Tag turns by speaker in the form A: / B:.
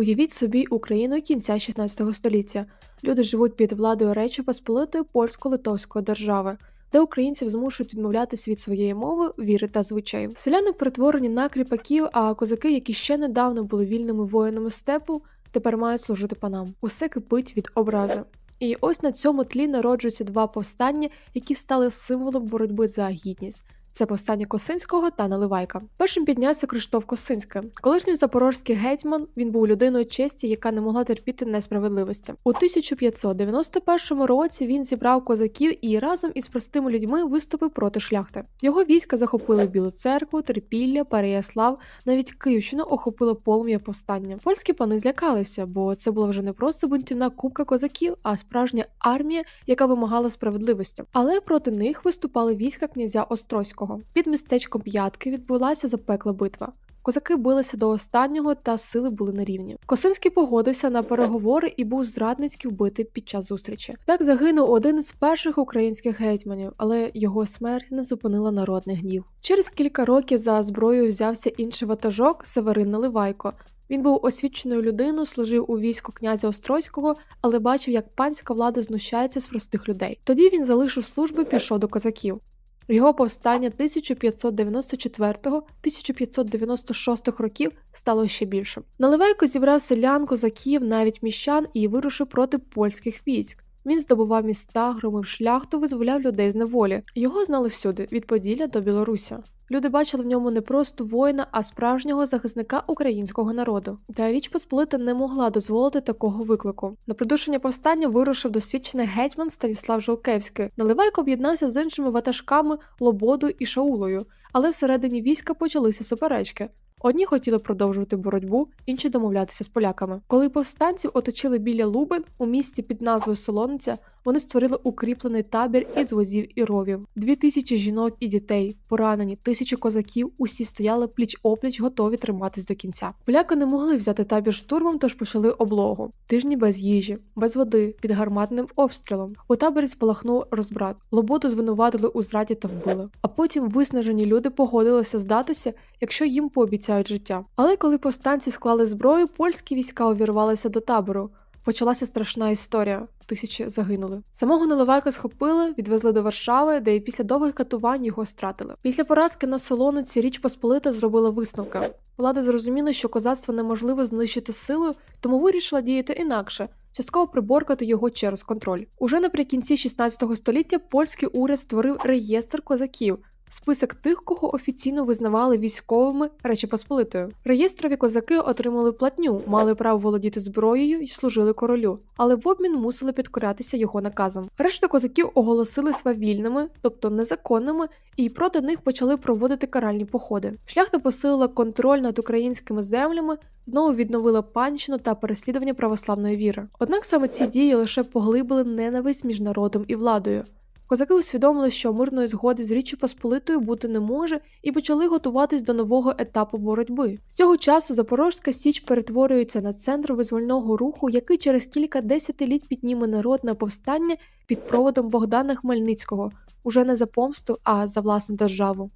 A: Уявіть собі Україну кінця 16 століття. Люди живуть під владою Речі Посполитої польсько-литовської держави, де українців змушують відмовлятися від своєї мови, віри та звичаїв. Селяни перетворені на кріпаків, а козаки, які ще недавно були вільними воїнами степу, тепер мають служити панам. Усе кипить від образи. І ось на цьому тлі народжуються два повстання, які стали символом боротьби за гідність. Це повстання Косинського та Наливайка. Першим піднявся Криштоф Косинський. Колишній запорозький гетьман, він був людиною честі, яка не могла терпіти несправедливості. У 1591 році він зібрав козаків і разом із простими людьми виступив проти шляхти. Його війська захопили Білу церкву, Терпілля, Переяслав, навіть Київщину охопило полум'я повстання. Польські пани злякалися, бо це була вже не просто бунтівна купка козаків, а справжня армія, яка вимагала справедливості. Але проти них виступали війська князя Острозького. Під містечком П'ятки відбулася запекла битва. Козаки билися до останнього, та сили були на рівні. Косинський погодився на переговори і був зрадницьки вбитий під час зустрічі. Так загинув один із перших українських гетьманів, але його смерть не зупинила народний гнів. Через кілька років за зброєю взявся інший ватажок Северин Наливайко. Він був освіченою людиною, служив у війську князя Острозького, але бачив, як панська влада знущається з простих людей. Тоді він залишив службу пішов до козаків. Його повстання 1594-1596 років стало ще більшим. Наливайко зібрав селян, козаків, навіть міщан і вирушив проти польських військ. Він здобував міста, громив шляхту, визволяв людей з неволі. Його знали всюди від Поділля до Білорусі. Люди бачили в ньому не просто воїна, а справжнього захисника українського народу. Та Річ Посполита не могла дозволити такого виклику. На придушення повстання вирушив досвідчений гетьман Станіслав Жолкевський. Наливайко об'єднався з іншими ватажками Лободою і Шаулою, але всередині війська почалися суперечки. Одні хотіли продовжувати боротьбу, інші домовлятися з поляками. Коли повстанців оточили біля Лубен у місті під назвою Солониця, вони створили укріплений табір із возів і ровів. Дві тисячі жінок і дітей, поранені, тисячі козаків, усі стояли пліч опліч, готові триматись до кінця. Поляки не могли взяти табір штурмом, тож почали облогу. Тижні без їжі, без води, під гарматним обстрілом. У таборі спалахнув розбрат. Лоботу звинуватили у зраді та вбили. А потім виснажені люди погодилися здатися, якщо їм пообіцяють життя. Але коли повстанці склали зброю, польські війська увірвалися до табору. Почалася страшна історія. Тисячі загинули. Самого Наливайка схопили, відвезли до Варшави, де і після довгих катувань його стратили. Після поразки на Солониці Річ Посполита зробила висновки. Влада зрозуміла, що козацтво неможливо знищити силою, тому вирішила діяти інакше. Частково приборкати його через контроль. Уже наприкінці 16 століття польський уряд створив реєстр козаків, список тих, кого офіційно визнавали військовими Речі Посполитою. Реєстрові козаки отримали платню, мали право володіти зброєю і служили королю, але в обмін мусили підкорятися його наказам. Решта козаків оголосили свавільними, тобто незаконними, і проти них почали проводити каральні походи. Шляхта посилила контроль над українськими землями, знову відновила панщину та переслідування православної віри. Однак саме ці дії лише поглибили ненависть між народом і владою. Козаки усвідомили, що мирної згоди з Річчю Посполитою бути не може, і почали готуватись до нового етапу боротьби. З цього часу Запорозька Січ перетворюється на центр визвольного руху, який через кілька десятиліть підніме народне повстання під проводом Богдана Хмельницького, уже не за помсту, а за власну державу.